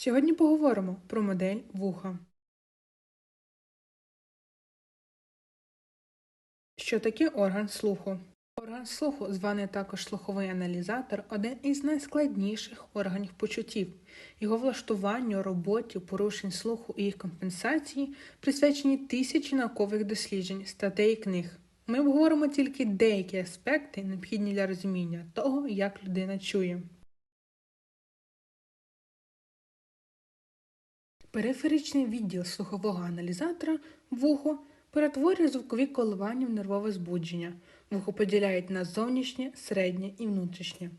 Сьогодні поговоримо про модель вуха. Що таке орган слуху? Орган слуху, званий також слуховий аналізатор, один із найскладніших органів почуттів. Його влаштуванню, роботі, порушень слуху і їх компенсації присвячені тисячі наукових досліджень, статей і книг. Ми обговоримо тільки деякі аспекти, необхідні для розуміння того, як людина чує. Периферичний відділ слухового аналізатора вухо перетворює звукові коливання в нервове збудження. Вухо поділяють на зовнішнє, середнє і внутрішнє.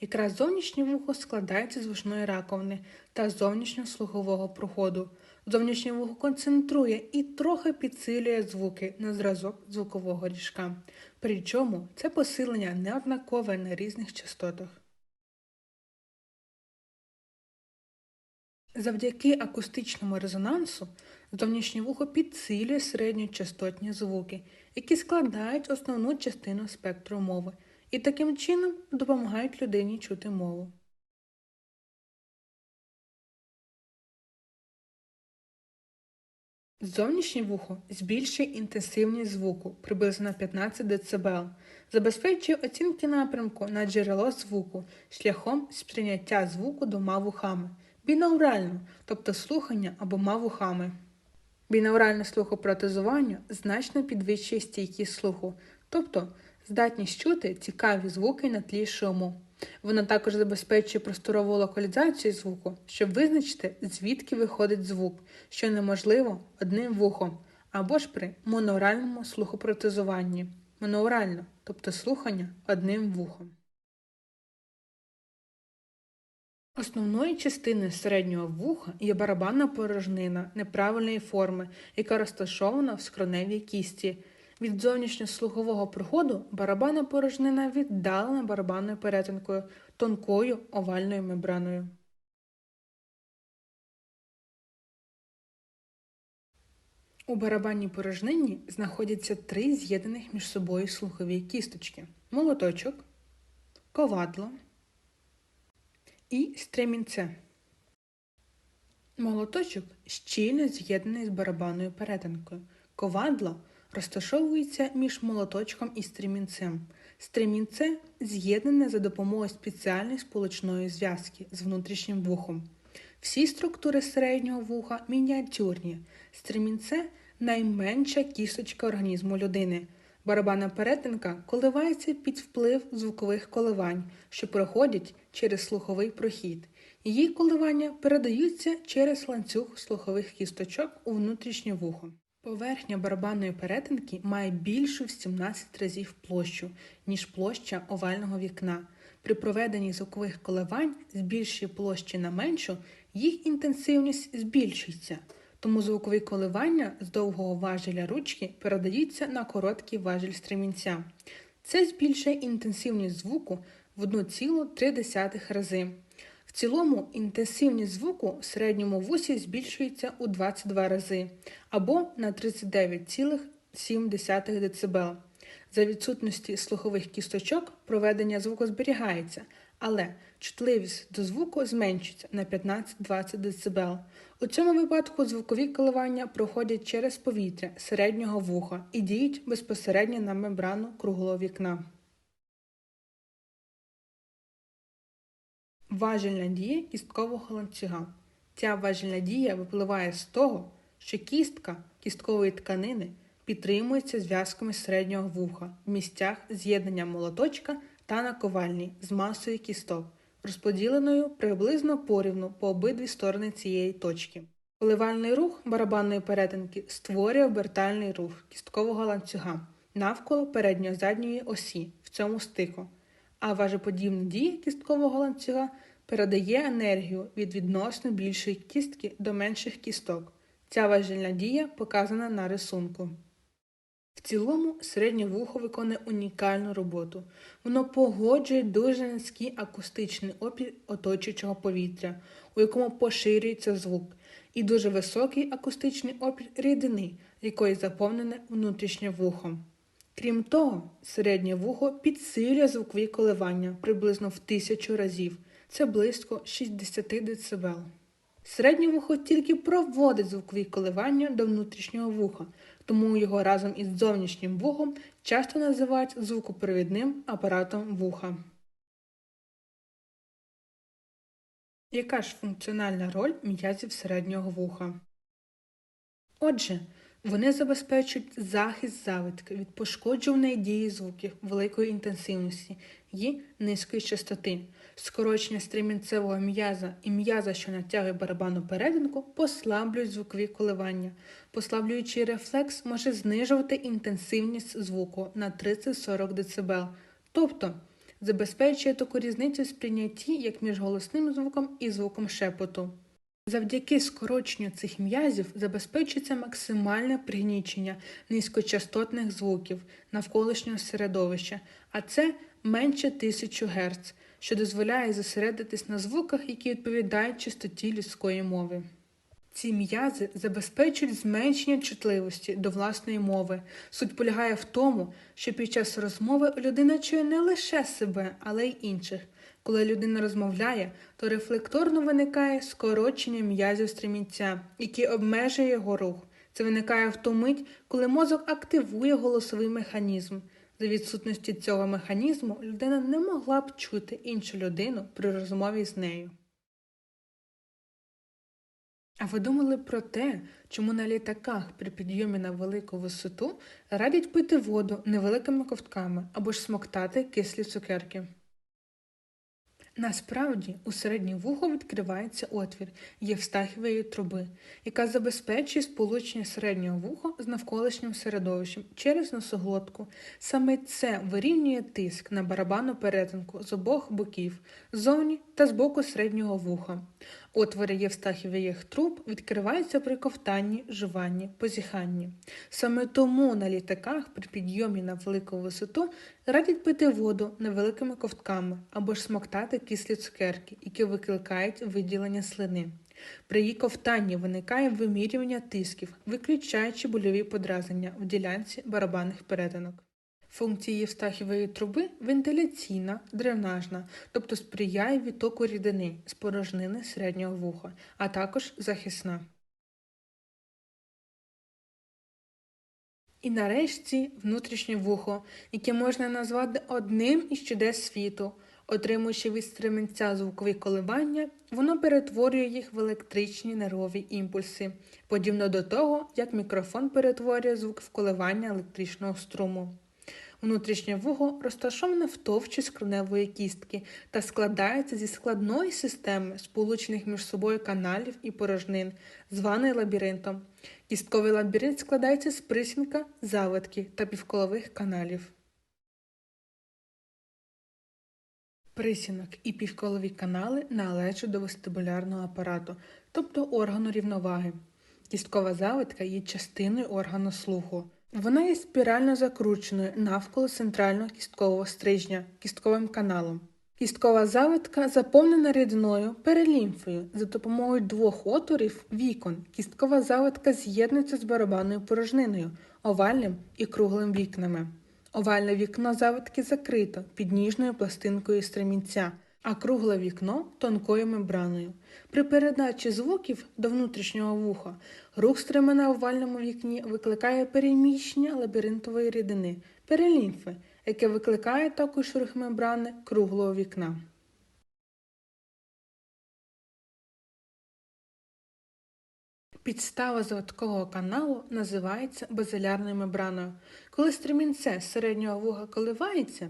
Якраз зовнішнє вухо складається з вушної раковини та зовнішнього слухового проходу. Зовнішнє вухо концентрує і трохи підсилює звуки на зразок звукового ріжка. Причому це посилення неоднакове на різних частотах. Завдяки акустичному резонансу зовнішнє вухо підсилює середньочастотні звуки, які складають основну частину спектру мови, і таким чином допомагають людині чути мову. Зовнішнє вухо збільшує інтенсивність звуку приблизно на 15 дБ, забезпечує оцінки напрямку на джерело звуку шляхом сприйняття звуку двома вухами бінаурально, тобто слухання абома вухами. Бінауральне слухопротезування значно підвищує стійкість слуху, тобто здатність чути цікаві звуки на тлі шуму. Воно також забезпечує просторову локалізацію звуку, щоб визначити, звідки виходить звук, що неможливо одним вухом, або ж при моноуральному слухопротезуванні. Моноурально, тобто слухання одним вухом. Основною частиною середнього вуха є барабанна порожнина неправильної форми, яка розташована в скроневій кісті. Від зовнішньослухового проходу барабанна порожнина віддалена барабанною перетинкою, тонкою овальною мембраною. У барабанній порожнині знаходяться три з'єднаних між собою слухові кісточки молоточок, ковадло і стремінце. Молоточок щільно з'єднаний з барабанною перетинкою. Ковадло розташовується між молоточком і стремінцем. Стремінце з'єднане за допомогою спеціальної сполучної зв'язки з внутрішнім вухом. Всі структури середнього вуха мініатюрні. Стремінце найменша кісточка організму людини. Барабанна перетинка коливається під вплив звукових коливань, що проходять через слуховий прохід. Її коливання передаються через ланцюг слухових кісточок у внутрішнє вухо. Поверхня барабанної перетинки має більшу в 17 разів площу, ніж площа овального вікна. При проведенні звукових коливань з більшої площі на меншу їх інтенсивність збільшується тому звукові коливання з довгого важеля ручки передаються на короткий важель стремінця. Це збільшує інтенсивність звуку в 1,3 рази. В цілому інтенсивність звуку в середньому вусі збільшується у 22 рази або на 39,7 дБ. За відсутності слухових кісточок проведення звуку зберігається, але чутливість до звуку зменшується на 15-20 дБ. У цьому випадку звукові коливання проходять через повітря середнього вуха і діють безпосередньо на мембрану круглого вікна. Важельна дія кісткового ланцюга. Ця важельна дія випливає з того, що кістка кісткової тканини підтримується зв'язками середнього вуха в місцях з'єднання молоточка та наковальні з масою кісток, розподіленою приблизно порівну по обидві сторони цієї точки. Коливальний рух барабанної перетинки створює обертальний рух кісткового ланцюга навколо передньо-задньої осі в цьому стику, а важеподібна дія кісткового ланцюга передає енергію від відносно більшої кістки до менших кісток. Ця важельна дія показана на рисунку. В цілому середнє вухо виконує унікальну роботу. Воно погоджує дуже низький акустичний опір оточуючого повітря, у якому поширюється звук, і дуже високий акустичний опір рідини, якою заповнене внутрішнє вухо. Крім того, середнє вухо підсилює звукові коливання приблизно в тисячу разів, це близько 60 дБ. Середнє вухо тільки проводить звукові коливання до внутрішнього вуха, тому його разом із зовнішнім вухом часто називають звукопровідним апаратом вуха. Яка ж функціональна роль м'язів середнього вуха? Отже, вони забезпечують захист завитки від пошкоджуваної дії звуків великої інтенсивності і низької частоти. Скорочення стрімінцевого м'яза і м'яза, що натягує барабану перединку, послаблюють звукові коливання. Послаблюючий рефлекс може знижувати інтенсивність звуку на 30-40 дБ. Тобто забезпечує таку різницю в сприйнятті як між голосним звуком і звуком шепоту. Завдяки скороченню цих м'язів забезпечується максимальне пригнічення низькочастотних звуків навколишнього середовища, а це менше 1000 Гц, що дозволяє зосередитись на звуках, які відповідають чистоті людської мови. Ці м'язи забезпечують зменшення чутливості до власної мови. Суть полягає в тому, що під час розмови людина чує не лише себе, але й інших. Коли людина розмовляє, то рефлекторно виникає скорочення м'язів стремінця, яке обмежує його рух. Це виникає в ту мить, коли мозок активує голосовий механізм. За відсутності цього механізму людина не могла б чути іншу людину при розмові з нею. А ви думали про те, чому на літаках при підйомі на велику висоту радять пити воду невеликими ковтками або ж смоктати кислі цукерки? Насправді у середнє вухо відкривається отвір євстахівої труби, яка забезпечує сполучення середнього вуха з навколишнім середовищем через носоглотку. Саме це вирівнює тиск на барабанну перетинку з обох боків, ззовні та з боку середнього вуха. Отвори євстахівих труб відкриваються при ковтанні, жуванні, позіханні. Саме тому на літаках при підйомі на велику висоту радять пити воду невеликими ковтками або ж смоктати кислі цукерки, які викликають виділення слини. При її ковтанні виникає вимірювання тисків, виключаючи больові подразнення в ділянці барабанних перетинок. Функції Євстахівої труби вентиляційна, дренажна, тобто сприяє відтоку рідини з порожнини середнього вуха, а також захисна. І нарешті внутрішнє вухо, яке можна назвати одним із чудес світу. Отримуючи від стременця звукові коливання, воно перетворює їх в електричні нервові імпульси, подібно до того, як мікрофон перетворює звук в коливання електричного струму. Внутрішнє вуго розташоване в товщі скроневої кістки та складається зі складної системи сполучених між собою каналів і порожнин, званої лабіринтом. Кістковий лабіринт складається з присінка, завитки та півколових каналів. Присінок і півколові канали належать до вестибулярного апарату, тобто органу рівноваги. Кісткова завитка є частиною органу слуху. Вона є спірально закрученою навколо центрального кісткового стрижня кістковим каналом. Кісткова завитка заповнена рідиною перелімфою. За допомогою двох отворів вікон. Кісткова завитка з'єднується з барабанною порожниною, овальним і круглим вікнами. Овальне вікно завитки закрито підніжною пластинкою стремінця а кругле вікно тонкою мембраною. При передачі звуків до внутрішнього вуха рух стремена в овальному вікні викликає переміщення лабіринтової рідини, перелімфи, яке викликає також рух мембрани круглого вікна. Підстава заводкового каналу називається базилярною мембраною. Коли стремінце середнього вуха коливається,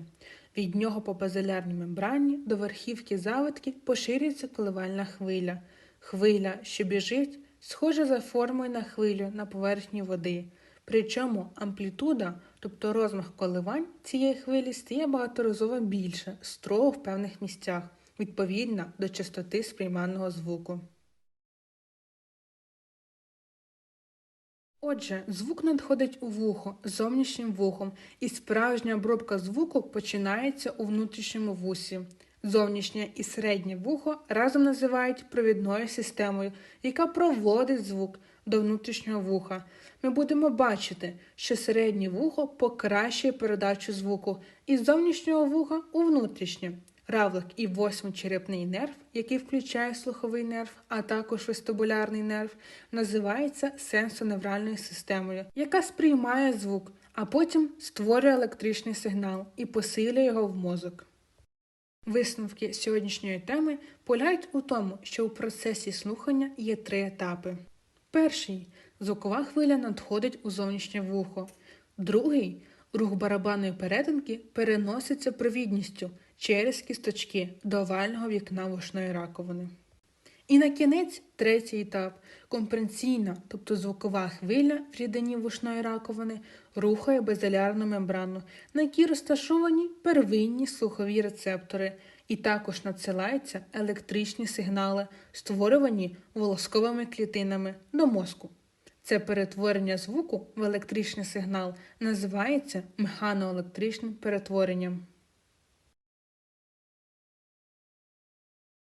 від нього по базилярній мембрані до верхівки завитки поширюється коливальна хвиля. Хвиля, що біжить, схожа за формою на хвилю на поверхні води. Причому амплітуда, тобто розмах коливань цієї хвилі стає багаторазово більше, строго в певних місцях, відповідно до частоти сприйманого звуку. Отже, звук надходить у вухо зовнішнім вухом, і справжня обробка звуку починається у внутрішньому вусі. Зовнішнє і середнє вухо разом називають провідною системою, яка проводить звук до внутрішнього вуха. Ми будемо бачити, що середнє вухо покращує передачу звуку із зовнішнього вуха у внутрішнє. Равлик і восьмичерепний нерв, який включає слуховий нерв, а також вестибулярний нерв, називається сенсоневральною системою, яка сприймає звук, а потім створює електричний сигнал і посилює його в мозок. Висновки сьогоднішньої теми полягають у тому, що у процесі слухання є три етапи. Перший звукова хвиля надходить у зовнішнє вухо. Другий рух барабанної перетинки переноситься провідністю через кісточки до овального вікна вушної раковини. І на кінець третій етап компресійна, тобто звукова хвиля в рідині вушної раковини, рухає безалярну мембрану, на якій розташовані первинні слухові рецептори, і також надсилаються електричні сигнали, створювані волосковими клітинами до мозку. Це перетворення звуку в електричний сигнал називається механоелектричним перетворенням.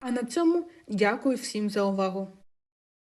А на цьому дякую всім за увагу!